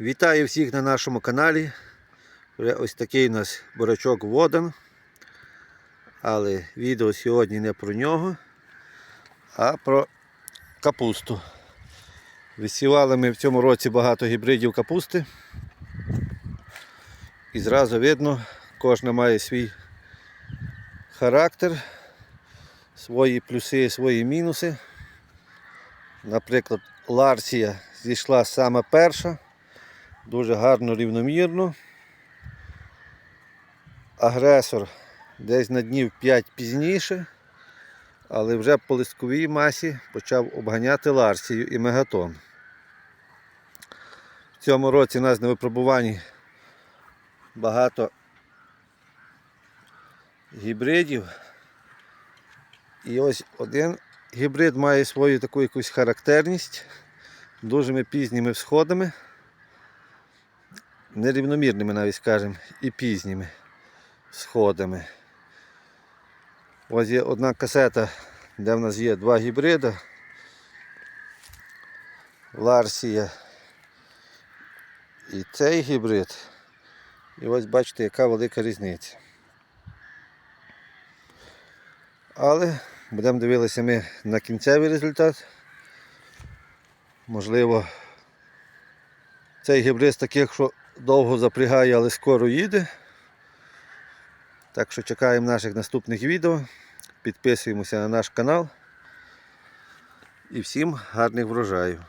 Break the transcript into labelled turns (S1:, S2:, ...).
S1: Вітаю всіх на нашому каналі. Ось такий у нас бурачок водан. Але відео сьогодні не про нього, а про капусту. Висівали ми в цьому році багато гібридів капусти. І зразу видно, кожна має свій характер, свої плюси, свої мінуси. Наприклад, Ларсія зійшла саме перша, дуже гарно рівномірно. Агресор десь на днів 5 пізніше, але вже по листковій масі почав обганяти Ларсію і мегатон. В цьому році нас на випробуванні багато гібридів. І ось один гібрид має свою таку якусь характерність дуже пізніми всходами, нерівномірними навіть скажемо, і пізніми сходами. Ось є одна касета, де в нас є два гібрида. Ларсія і цей гібрид. І ось бачите, яка велика різниця. Але будемо дивитися ми на кінцевий результат. Можливо, цей гібрид з таких, що довго запрягає, але скоро їде. Так що чекаємо наших наступних відео. Підписуємося на наш канал. І всім гарних врожаїв.